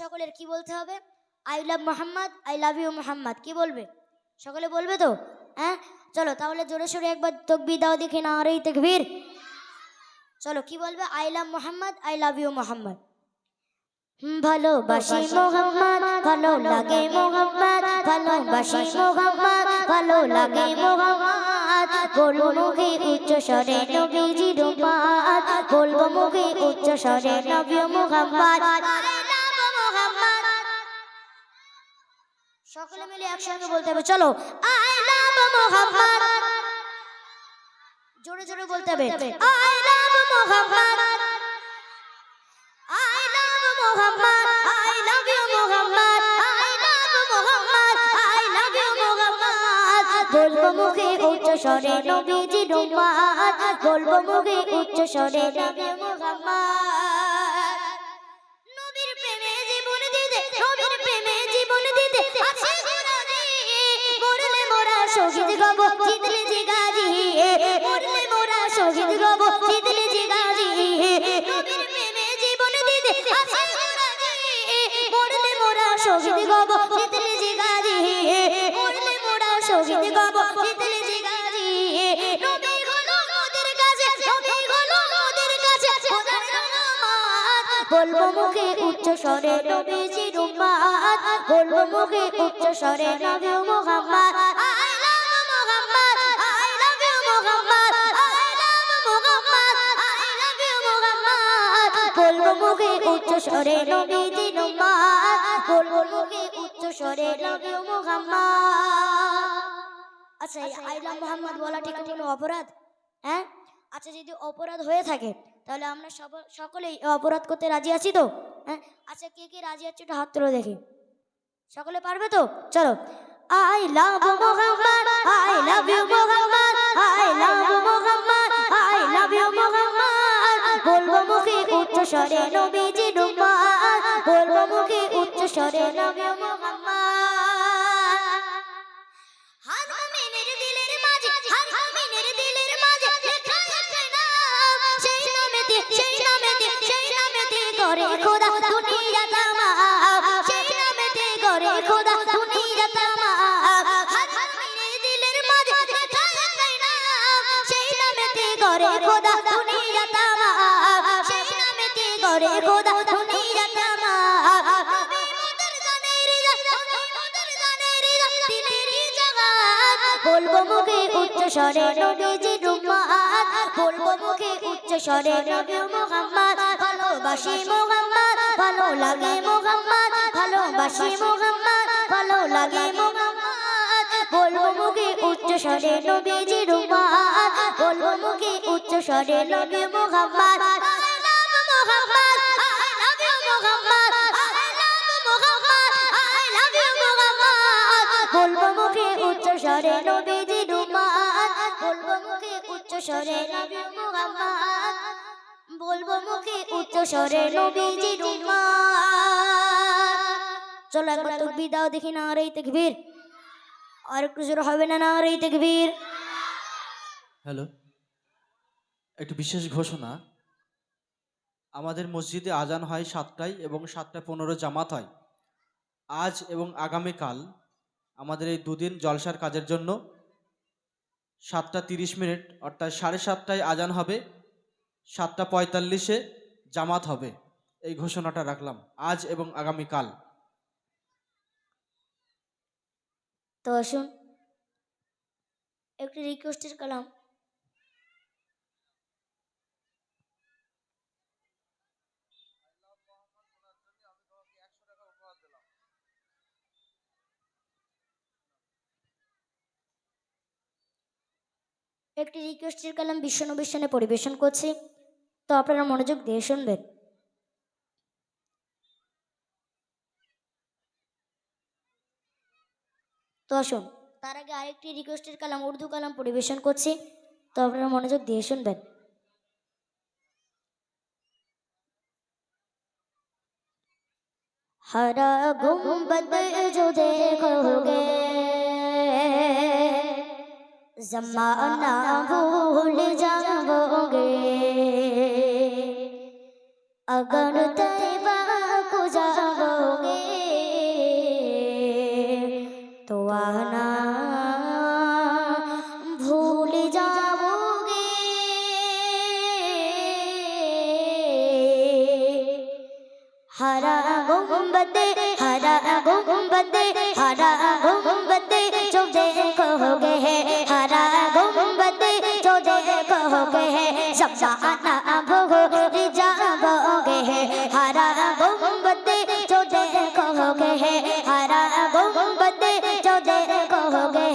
সকলের কি বলতে হবে? I love Muhammad I love you Muhammad কি বলবে? সকলে বলবে তো? হ্যাঁ? চলো তাহলে জোরে সোরে একবার তকবি দাও দেখি না আর এই তকবীর। চলো কি বলবে? I love Muhammad I love you Muhammad ভালোবাসি মোহাম্মদ ভালো লাগে মোহাম্মদ ভালোবাসি মোহাম্মদ ভালো লাগে মোহাম্মদ। বলব মুখে উচ্চ স্বরে নবীজি রুমাত বলব মুখে উচ্চ স্বরে নবী মোহাম্মদ। সকলে মিলে একসঙ্গে বলতে হবে চলো আই লাভ মোহাম্মদ জোরে জোরে বলতে হবে I love Muhammad I love Muhammad. I love you, Muhammad. I love Muhammad. I love you, Muhammad. বলব মুখে উচ্চ স্বরে নবীজি রুমাত বলব মুখে উচ্চ স্বরে নবী মুহাম্মদ বলব মুখে উচ্চ স্বরে বলব মুখে উচ্চ স্বরে নবী বলব মুখে উচ্চ স্বরে বলব মুখে উচ্চ স্বরে নবী আচ্ছা এই আই লাভ মুহাম্মদ বলা ঠিক কোনো অপরাধ? হ্যাঁ? আচ্ছা যদি অপরাধ হয়ে থাকে তাহলে আমরা সকলেই অপরাধ করতে রাজি আছি তো? হ্যাঁ? আচ্ছা কে কে রাজি আছে একটু হাত তুলে দেখি। সকলে পারবে তো? চলো। I love Muhammad, I love you Muhammad, I love Muhammad, I love you Muhammad. বলব মুখে উচ্চ স্বরে নবীজি রুমাত বলব মুখে উচ্চ স্বরে নবী মোহাম্মদ। জাগাত বলব মুখে উচ্চ স্বরে নবীজি রুমাত বলব মুখে উচ্চ স্বরে নবী মুহাম্মদ। ভালোবাসি মুহাম্মদ, ভালো লাগে মুহাম্মদ। ভালোবাসি মুহাম্মদ, ভালো লাগে মুহাম্মদ। বলব মুখে উচ্চ স্বরে নবীজি রুমাত বলব মুখে উচ্চ স্বরে নবী মুহাম্মদ। বলব মুখে উচ্চ স্বরে নবীজি চলো একবার দেখি না আর এই আর একটু জোর হবে না না আর এই হ্যালো একটি বিশেষ ঘোষণা। আমাদের মসজিদে আজান হয় সাতটায় এবং সাতটা পনেরো জামাত হয়। আজ এবং আগামীকাল আমাদের এই দুদিন জলসার কাজের জন্য সাতটা তিরিশ মিনিট অর্থাৎ সাড়ে সাতটায় আজান হবে, সাতটা পঁয়তাল্লিশে জামাত হবে, এই ঘোষণাটা রাখলাম আজ এবং আগামীকাল তো আসুন, একটি রিকোয়েস্টের কালাম। একটি রিকোয়েস্টের কালাম বিশ্বনবীর সামনে পরিবেশন করছি তো আপনারা মনোযোগ দিয়ে শুনবেন তো আসুন তার আগে আরেকটি রিকোয়েস্টের কালাম উর্দু কালাম পরিবেশন করছি তো আপনারা মনোযোগ দিয়ে শুনবেন हरा गुम्बद जो देखोगे জমানা ভুল যাবোগে अगर तैबा को जाओगे तो आना भूल जाओगे हरा गुम्बदे देखोगे हरा गुम्बद जो देखोगे शब्दाना भूल जाओगे हरा गुम्बद जो देखोगे हरा गुम्बद जो देखोगे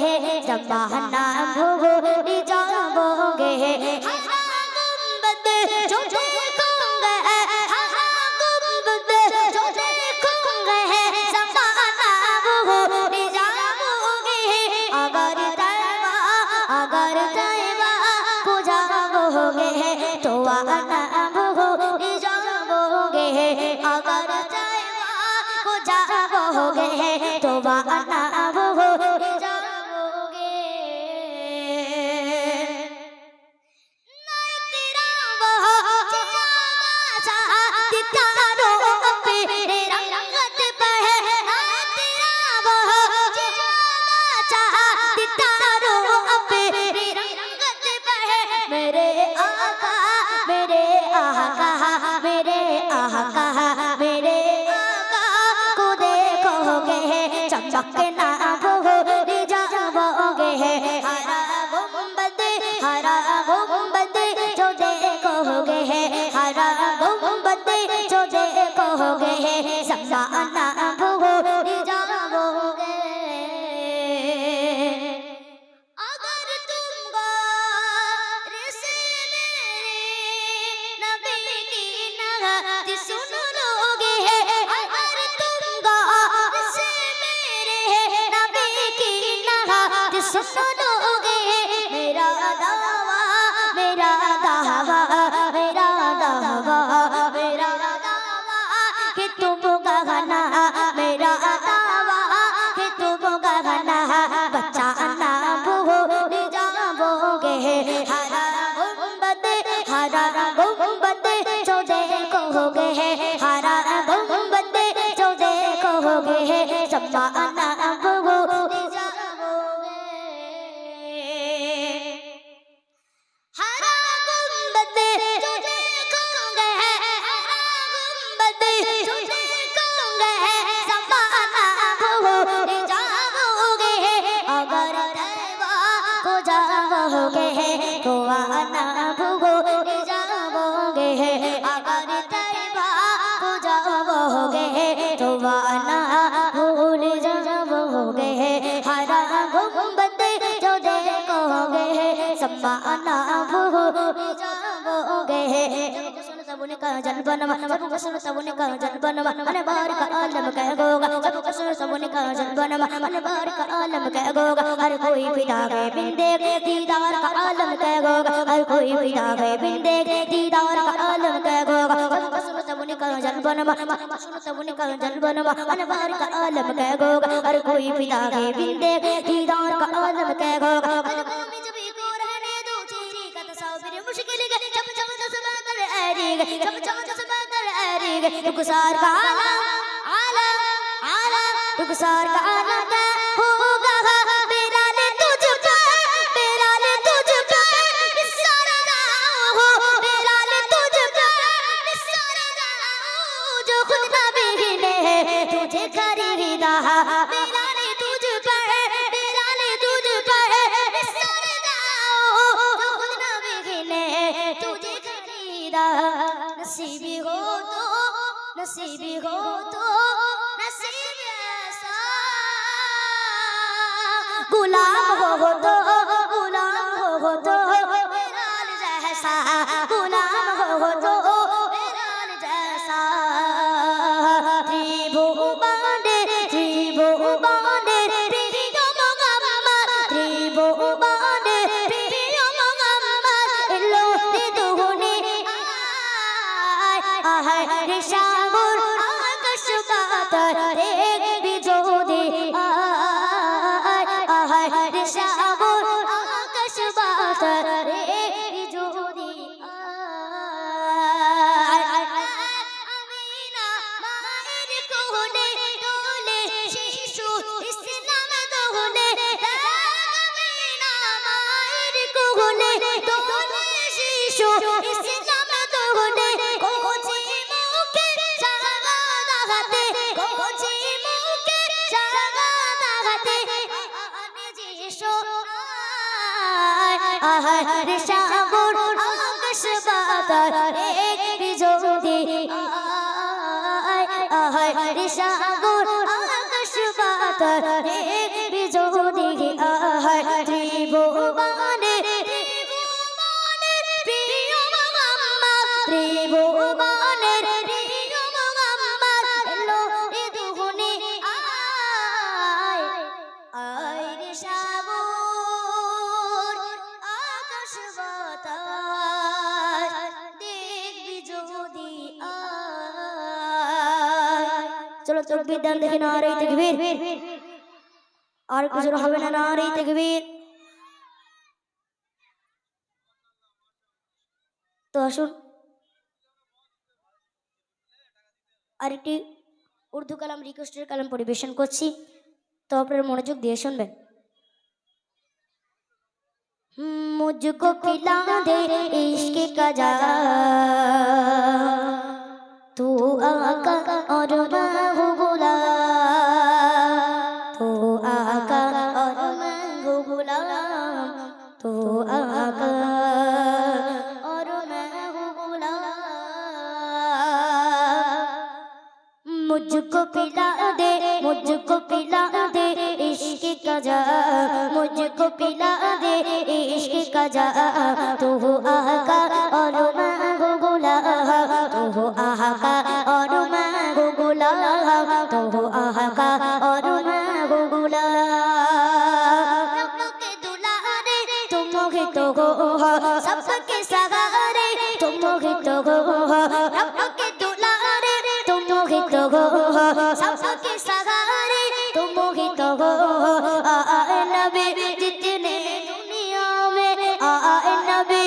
शब्दाना भूल जाओगे हरा जवाना हो जाओगे अगर जाएगा तो वाना समाना भूल जाओगे सुन सबने का जन बनवा सबको सुन सबने का जन बनवा मन बार का आलम कह गोगा सबको सुन सबने का जन बनवा मन बार का आलम कह गोगा हर कोई फिदा गए बिन देख दीदार का आलम कह गोगा हर कोई फिदा गए बिन देख दीदार का आलम कह गोगा सबको सुन सबने का जन बनवा सबको सुन सबने का जन बनवा मन बार का आलम कह गोगा हर कोई फिदा गए बिन देख दीदार का आलम कह गोगा اري گئي چم چم چم دل اري گئي رخسار کا عالم عالم عالم رخسار کا عالم کا ہوگا میرا لے تجھ پہ میرا لے تجھ پہ نثار نہ ہو میرا لے تجھ پہ نثار نہ ہو جو خود نبی نے تجھے خریدا नसीबी हो तो नसीब ऐसा गुलाम हो तो गुलाम हो तो আহায় রে সাগর আকাশ বাতার এক বিজোদি আয়। আহায় রে সাগর আকাশ বাতাস তকবীর দেন দেখি না রে তকবীর আর কিছু হবে না না রে তকবীর তো আসুন আরেকটি উর্দু কালাম রিকোয়েস্টের কালাম পরিবেশন করছি তো আপনারা মনোযোগ দিয়ে শুনবেন मुझको पिला दे इश्क का जा तू आका और मैं हूँ मुझको पिला दे मुझको पिला दे इश्क का जा मुझको पिला दे इश्क का जा तू हो आका और मैं हो गुलाम तू हो आका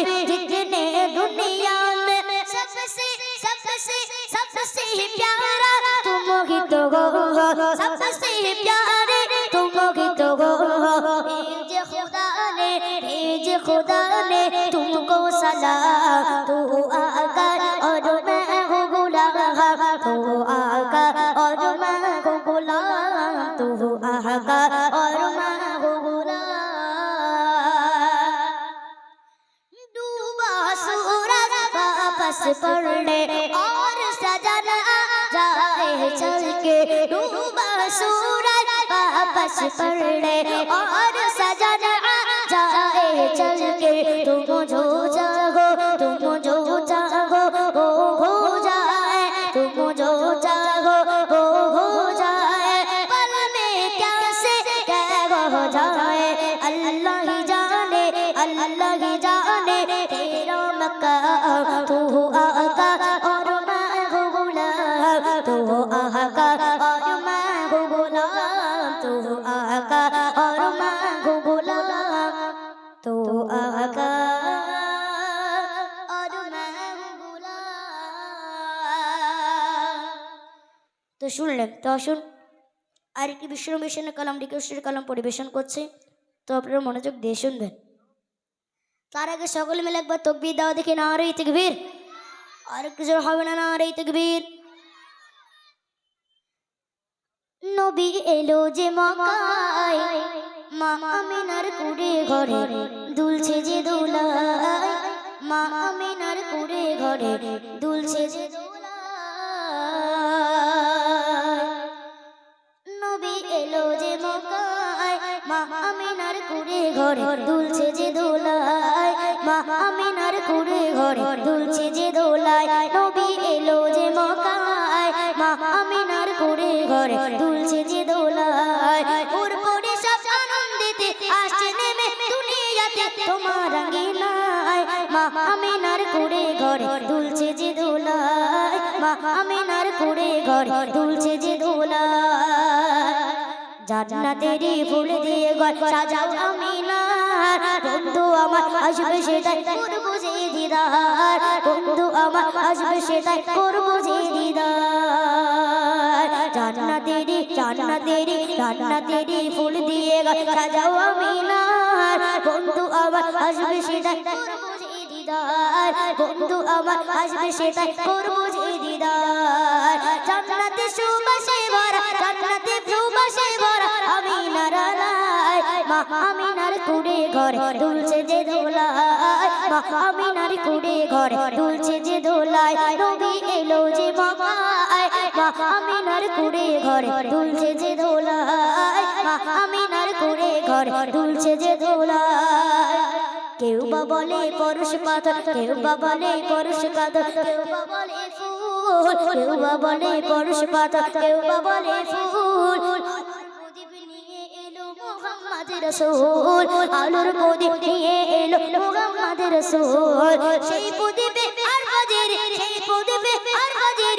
जितने दुनिया में सबसे सबसे सबसे प्यारा तुम मोहित हो सबसे प्यारे तुम मोहित हो भेज खुदा ने भेज खुदा ने तुमको सलाम वापस पड़े और তো শুনলেন, তো আসুন, আরেকটি বিশ্ব মিশনের কালাম রিকোয়েস্টের কালাম পরিবেশন করছে। তো আপনারা মনোযোগ দিয়ে শুনবেন। তার আগে সকলে মিলে একবার তকবির দেওয়া দেখে না আর এই তকবির। আর কিছু হবে না না আর এই তকবির। নবী এলো যে মকায় মা আমিনার কুড়ে ঘরে দুলছে যে দোলায়। মা আমিনার কুড়ে ঘরে দুলছে যে কুড়ে ঘরে দুলছে যে দোলায়। মা আমিনার কুড়ে ঘরে দুলছে যে দোলায়। নবী এলো যে মকায় মা আমিনার কুড়ে ঘরে দুলছে যে দোলায়। ওর পরে সব আনন্দিতে আসছে, নেমে দুনিয়াতে তোমার রঙিনায় মা আমিনার কুড়ে ঘরে দুলছে যে দোলায়। মা আমিনার কুড়ে ঘরে দুলছে যে দোলায়। জান্নাতেরই ফুল দিয়ে ঘর সাজাও আমিনার বন্ধু আমার আসবে সেটাই করব যে দিদার। বন্ধু আমার আসবে সেটাই করব যে দিদার। জান্নাতেরই জান্নাতেরই জান্নাতেরই ফুল দিয়ে ঘর সাজাও আমিনার বন্ধু আমার আসবে সেটাই করব বন্ধু আমার আসবে সেটাই করব যে দিদার। জান্নাতে সুবাসে আমিনার কুড়ে ঘর, দুলছে যে দোলায়। আমিনার কুড়ে ঘর, দুলছে যে দোলায়। নবী এলো যে মা আমিনার কুড়ে ঘর, দুলছে যে দোলায়। আমিনার কুড়ে ঘর, দুলছে যে দোলায়। কেউ বা বলে পরশ পাথর, কেউ বা বলে পরশ কেউ বা বলে ফুল। কেউ বা বলে পরশ পাথর, কেউ বা বলে ফুল। রসুল, আলোর প্রদীপ নিয়ে এলো মোহাম্মদ রসুল। সেই প্রদীপে আর বাজের, সেই প্রদীপে আর বাজের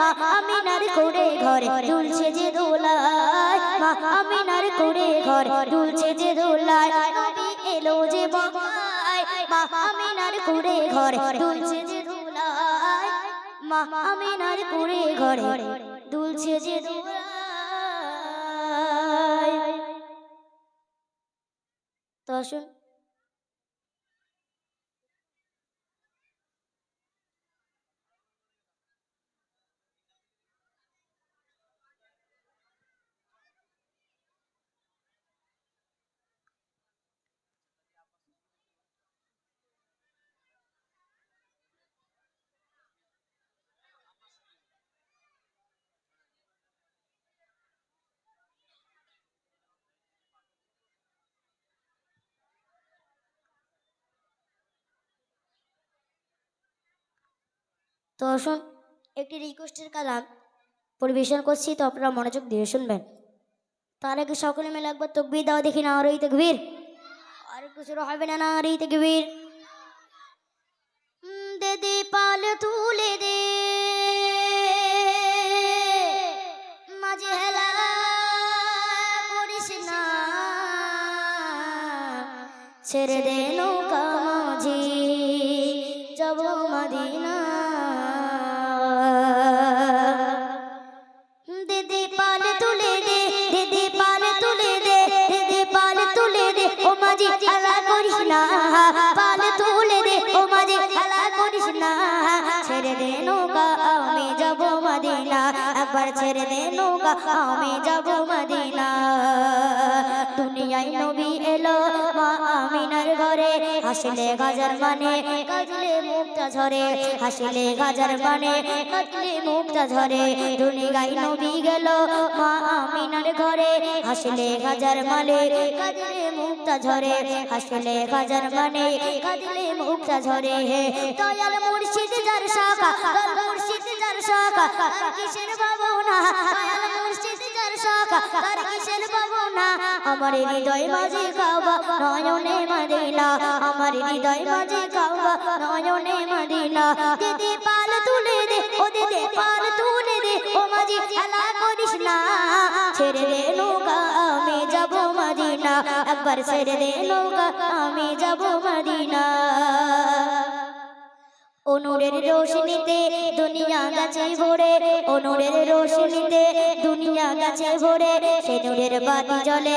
মা আমিনার কোড়ে ঘরে দুলছে যে দোলায়। মা আমিনার কোড়ে ঘর দুলছে যে দোলায়। নবী এলো যে বকায় মা আমিনার কোড়ে ঘর দুলছে যে দোলায়। মা আমিনার কোড়ে ঘরে দুলছে যে দোলায়। তো আসুন তো আসুন, একটি রিকোয়েস্টের কালাম পরিবেশন করছি, তো আপনারা মনোযোগ দিয়ে শুনবেন। তার আগে সকলে মিলে একবার তকবির দাও দেখি, না আর তকবির? আর কিছু হবে না না আর এই তকবির দে দে, পাল তুলে দে। মাঝে হেলা করিস না। ছেড়ে দে নৌকা। ছেড়ে দে নৌকা, আমি যাব মদিনা। একবার ছেড়ে দে নৌকা, আমি যাব মদিনা। দুনিয়ায় নবী এলো মা আমিনার ঘরে। হাসিলে গাজার মানে কাজলে মুক্তা ঝরে। হাসিলে গাজার মানে কাজলে মুক্তা ঝরে। দুনিয়ায় নবী গেল মা আমিনার ঘরে। হাসিলে গাজার মানে কাজলে মুক্তা ঝরে হাসিলে গাজার মানে কাজলে মুক্তা ঝরে হে। দয়াল মুর্শিদ যার শাখা, দয়াল মুর্শিদ যার শাখা কিসের ভাবনা? দয়াল মুর্শিদ যার শাখা, তার কিসের ভাবনা? আমার হৃদয় মাঝে কাবা, নয়নে মদিনা। আমার হৃদয় মাঝে কাবা, নয়নে মদিনা। দিদি একবার ছেড়ে দে নৌকা, আমি যাব মদিনা। অনুরের রোশনীতে দুনিয়া গাছে ভরে, অনুরের রোশনীতে দুনিয়া গাছে ভরে, সে নূরের বাতি জ্বলে।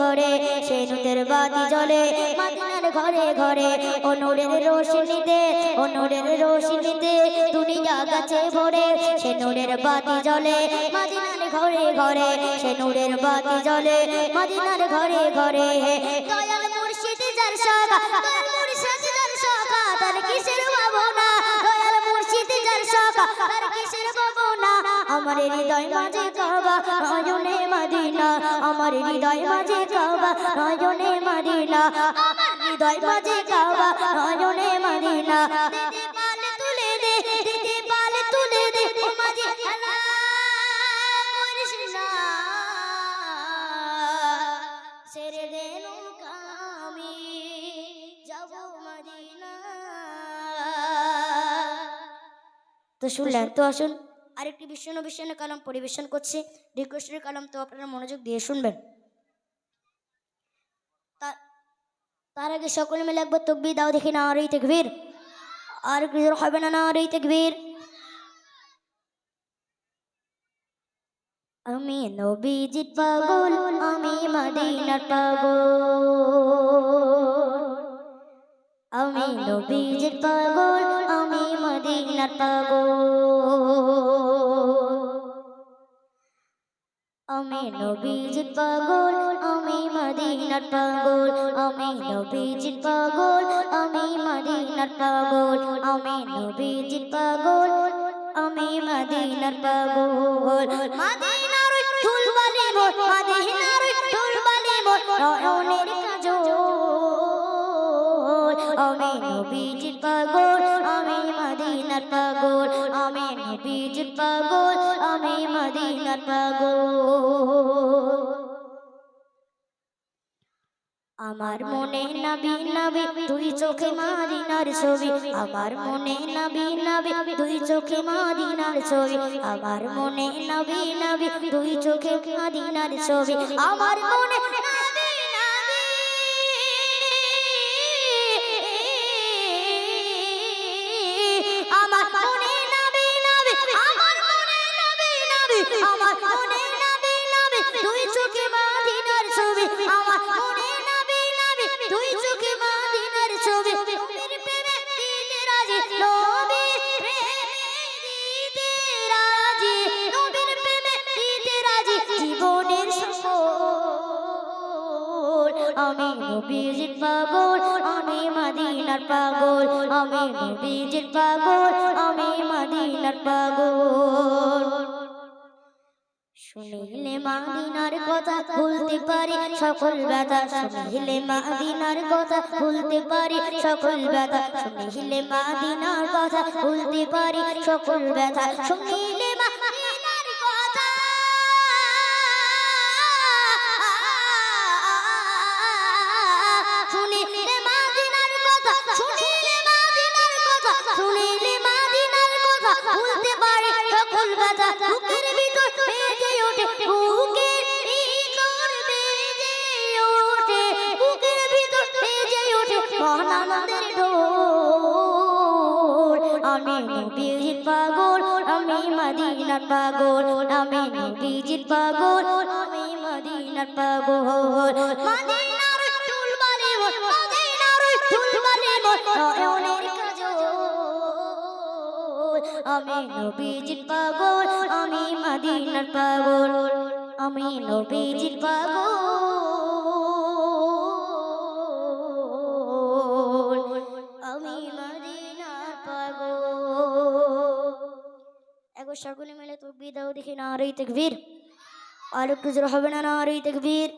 ঘরে, সে নূরের বাতি জ্বলে, মদিনার ঘরে ঘরে অনুরের রোশনীতে অনুরের রোশনীতে দুনিয়া গাছে ভরে, সে নূরের বাতি জ্বলে, মদিনার ঘরে ঘরে, সে নূরের বাতি জ্বলে, মদিনার ঘরে ঘরে। দয়াল মুর্শিদ যার তার কিসের ভাবনা? দয়াল মুর্শিদ যার তার কিসের ভাবনা? আমার হৃদয় মাঝে কাবা মদিনা, আমার হৃদয় মাঝে কাবা, নয়নে মদিনা। আমার হৃদয় মাঝে কাবা, নয়নে মদিনা। তো শুনলেন, তো আসুন। আরেকটি বিশ্বন বিশ্বনের কালাম পরিবেশন করছে। রিকোয়েস্টের কালাম তো আপনারা মনোযোগ দিয়ে শুনবেন। তার আগে সকলে মিলে একবার তকবি দাও দেখি না আর এই তেকবীর। আর কিছু হবে না না আর এই তেকবীর। আমি নবীজির পাগল, আমি মদিনার পাগল। আমি নবীজির পাগল আমি মদিনার পাগল। আমি নবীজির পাগল আমি মদিনার পাগল। আমি নবীজির পাগল আমি মদিনার পাগল। আমি নবীজির পাগল আমি মদিনার পাগল। মদিনার ফুলবালি মোর মদিনার ফুলবালি মোর নয়নের আমি পাগল আমি মদিনার পাগল আমি পাগল আমি মদিনার পাগল। আমার মনে নবী নবী তুই চোখে মাদিনার ছবি। আমার মনে নবী নবী তুই চোখে মাদিনার ছবি। আমার মনে নবী নবী তুই চোখে মাদিনার ছবি। আমার মনে নবীজির পাগল, আমি মদিনার পাগল, আমি নবীজির পাগল, আমি মদিনার পাগল। শুনিলে মাদিনার কথা ভুলতে পারি, সকল ব্যথা শুনিলে মাদিনার কথা ভুলতে পারি, সকল ব্যথা শুনিলে মাদিনার কথা ভুলতে পারি, সকল ব্যথা শুনিলে পাগল, আমি নবীজির পাগল, আমি মদিনার পাগল। মদিনার চুলবালি মোর মদিনার চুলবালি মোর নয়নের কাজল। আমি নবীজির পাগল, আমি মদিনার পাগল। আমি নবীজির পাগল। একবার সকলে মিলে তকবীর দাও দেখি না আর তকবীর। আর একটু হবে না না আর এই তকবীর?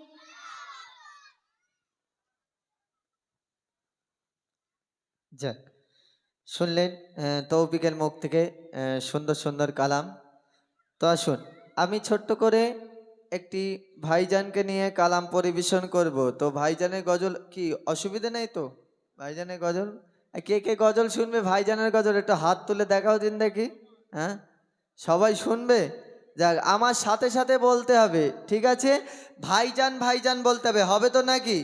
যাক, শুনলেন তৌফিকের মুখ থেকে সুন্দর সুন্দর কালাম। তো আসুন, আমি ছোট্ট করে একটি ভাইজানকে নিয়ে কালাম পরিবেশন করব। তো ভাইজানের গজল কি, অসুবিধা নেই তো? ভাইজানের গজল? কে কে গজল শুনবে? ভাইজানের গজল, একটু হাত তুলে দেখাও দিন দেখি হ্যাঁ? সবাই শুনবে? যাক, আমার সাথে সাথে বলতে হবে, ঠিক আছে? ভাইজান ভাইজান বলতে হবে হবে তো নাকি?